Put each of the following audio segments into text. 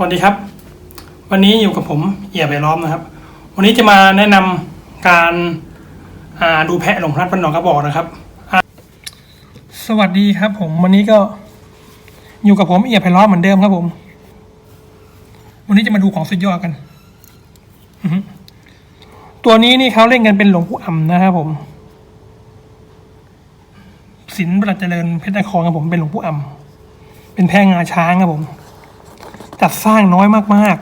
สวัสดีครับ วันนี้อยู่กับผมเอียไปล้อมนะครับ วันนี้จะมาแนะนำการาดูแพะหลงพลัดพันหนองกระบอกนะครับ สวัสดีครับ ผมวันนี้ก็อยู่กับผมเอียไปล้อมเหมือนเดิมครับผม วันนี้จะมาดูของสุดยอดกันตัวนี้นี่เขาเล่นกันเป็นหลวงปู่อ่ำนะครับผมศิลป์ประเจริญเพชรนครครับผมเป็นหลวงปู่อ่ำเป็นแพงงาช้างครับผม จัดสร้างน้อยมาก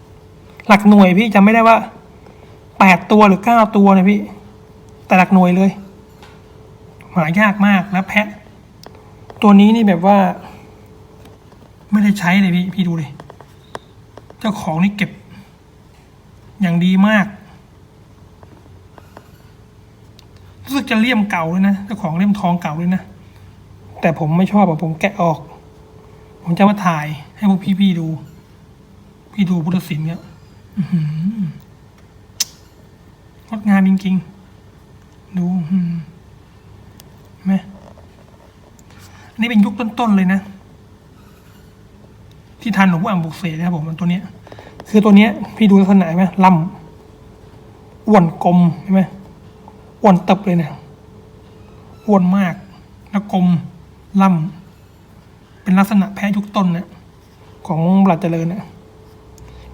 ๆ หลักหน่วยพี่จำไม่ได้ว่าแปดตัวหรือเก้าตัวนะพี่ แต่หลักหน่วยเลยหายากมากแล้วแพะ ตัวนี้นี่แบบว่า ไม่ได้ใช้เลยพี่พี่ดูเลย เจ้าของนี่เก็บ อย่างดีมากรู้สึกจะเลี่ยมเก่าเลยนะเจ้าของเลี่ยมทองเก่าเลยนะ แต่ผมไม่ชอบอะผมแกะออก ผมจะมาถ่ายให้พวกพี่ๆดู พี่ดูพุทธศิลป์เนี่ยงดงามจริงๆ ดูไหมอันนี้เป็นยุคต้นๆเลยนะ ที่ทันหลวงพ่ออ่ำบุกเสนะครับผมตัวเนี้ย คือตัวเนี้ย พี่ดูลักษณะไหมลำอ้วนกลมใช่ไหมอ้วนตับเลยเนะอ้วนมากแล้วกลมลำ เป็นลักษณะแพ้ยุคต้นนี่ยของบลัดเจริญนี่ย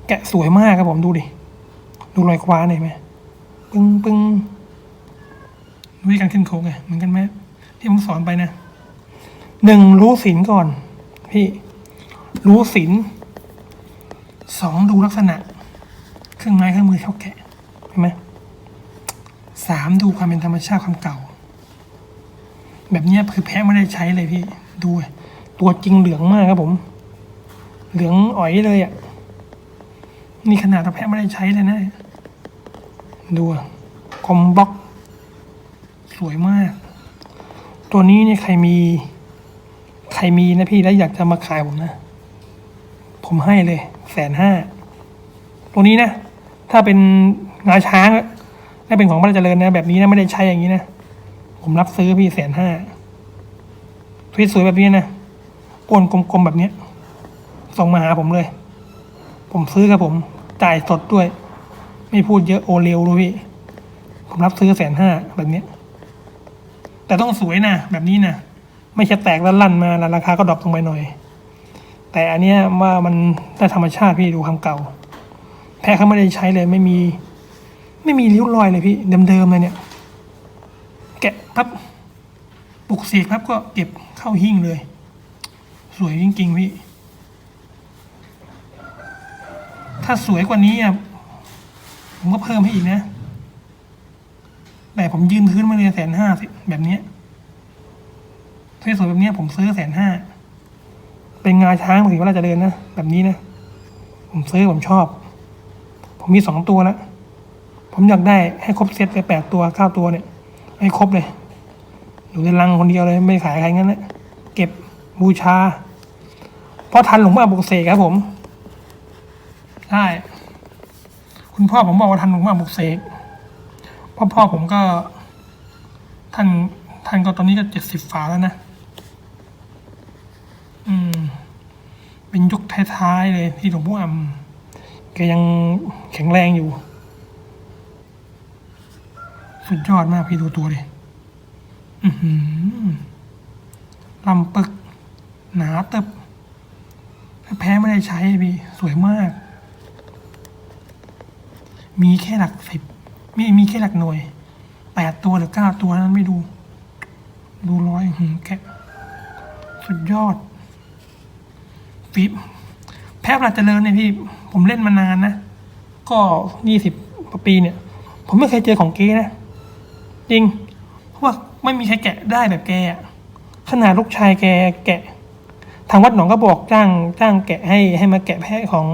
แกะสวยมากครับผมดูดิ ดูรอยคว้าหน่อยไหมปึ้งปึ้งวิธีการขึ้นโค้งไงเหมือนกันไหมที่ผมสอนไปนะหนึ่งรู้ศีลก่อน พี่ รู้ศีลสองดูลักษณะ เครื่องไม้เครื่องมือเขาแกะเห็นไหมสามดูความเป็นธรรมชาติความเก่า แบบนี้คือแพ้ไม่ได้ใช้เลยพี่ ดู ตัวจริงเหลืองมากครับผม เหลืองอ๋อยเลยอะ่ะ นี่ขนาดเราแพ้ไม่ได้ใช้เลยนะ ดูอะคอมบล็อกสวยมาก ตัวนี้เนี่ยใครมี ใครมีนะพี่แล้วอยากจะมาขายผมนะ ผมให้เลยแสนห้า ตัวนี้นะ ถ้าเป็นงาช้างถ้าเป็นของพระเจริญนะ แบบนี้นะไม่ได้ใช้อย่างนี้นะ ผมรับซื้อพี่แสนห้าสวยๆแบบนี้นะ อ้นกลมๆแบบเนี้ย ส่งมาหาผมเลย ผมซื้อครับผมจ่ายสดด้วย ไม่พูดเยอะโอเร็วด้วยพี่ผมรับซื้อแสนห้าแบบเนี้ย แต่ต้องสวยนะแบบนี้นะไม่ใช่แตกแล้วลั่นมาแล้วราคาก็ดรอปลงไปหน่อย แต่อันเนี้ยว่ามันได้ธรรมชาติพี่ดูความเก่า แพ้เขาไม่ได้ใช้เลยไม่มี ไม่มีริ้วรอยเลยพี่เดิมๆเลยเนี่ย แกะปั๊บปลุกเสกปั๊บก็เก็บเข้าหิ้งเลย สวยจริงๆพี่ ถ้าสวยกว่านี้อะผมก็เพิ่มให้อีกนะ แต่ผมยืนพื้นมาเลยแสนห้าสิแบบนี้ยสวยแบบนี้ผมซื้อแสนห้า เป็นงาช้างสีว่าเราจะเดินนะ แบบนี้นะ ผมซื้อผมชอบ ผมมีสองตัวแล้ว ผมอยากได้ให้ครบเซตเลยแปดตัวเก้าตัวเนี่ย ให้ครบเลยอยู่ในรังคนเดียวเลย ไม่ขายใครงั้นนะเก็บบูชา พราะทันหลวงพ่อบุกเสกครับผมใช่คุณพ่อผมบอกว่าทันหลวงพ่อบุกเสกเพ่อพ่อผมก็ ท่านท่านก็ตอนนี้ก็เจ็ดสิบฝาแล้วนะ อืม เป็นยุคท้ายๆเลยที่หลวงพ่ออ่ำแกยังแข็งแรงอยู่ สุดยอดมากพี่ดูตัวดิอือหือลำปึก หนาตึบ แพ้ไม่ได้ใช้พี่ สวยมาก มีแค่หลักสิบมีมีแค่หลักหน่วยแปดตัวหรือเก้าตัวนั้นไม่ดู ดูร้อยหืมแค่สุดยอดฟิปแพ้ปราดเจริญเนี่ยพี่ ผมเล่นมานานนะ ก็ยี่สิบปีเนี่ย ผมไม่เคยเจอของเก๊นะ จริง เพราะว่าไม่มีใครแกะได้แบบแกอะขนาดลูกชายแกแกะ ทางวัดหนองก็บอกจ้างจ้างแกะให้ให้มาแกะแพะของ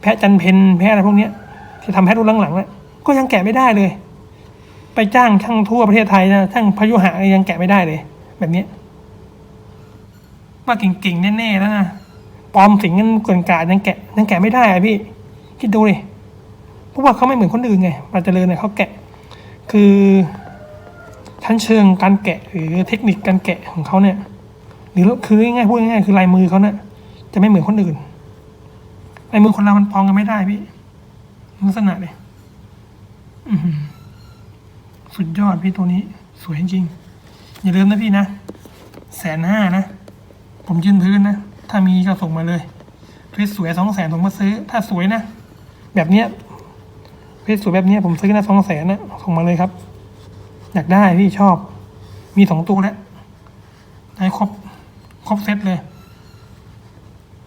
แพะจันเพนแพะอะไรพวกเนี้ยที่ทำแพะรุ่นหลังๆน่ะก็ยังแกะไม่ได้เลย ไปจ้างช่างทั่วประเทศไทยนะช่างพายุหะยังแกะไม่ได้เลย แบบเนี้ยว่าเก่งๆแน่ๆแล้วนะปลอมสิงกันเกินกาดยังแกะยังแกะไม่ได้อะพี่ คิดดูดิเพราะว่าเขาไม่เหมือนคนอื่นไงปราเจริญเนี่ยเขาแกะ คือชั้นเชิงการแกะหรือเทคนิคการแกะของเขาเนี่ย รือคือง่ายๆพูดง่ายๆคือลายมือเขาเนี่ยจะไม่เหมือนคนอื่นในมือคนเรา มันปองกันไม่ได้พี่ลักษณะเลยสุดยอดพี่ตัวนี้ สวยจริง อย่าลืมนะพี่นะแสนห้านะ ผมยืนพื้นนะ ถ้ามีก็ส่งมาเลยเพชรสวยสองแสนผมมาซื้อ ถ้าสวยนะ แบบเนี้ยเพชรสวยแบบเนี้ยผมซื้อนะสองแสนนะส่งมาเลยครับ อยากได้พี่ชอบ มีสองตัวแล้วได้ครบ ครบเซตเลย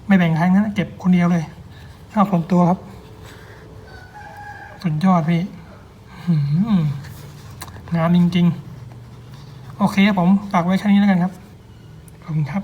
ไม่แบ่งใครนะเก็บคนเดียวเลยชอบส่วนตัวครับ สุดยอดพี่งานจริง ๆ โอเคครับผมฝากไว้แค่นี้แล้วกันครับ ขอบคุณครับ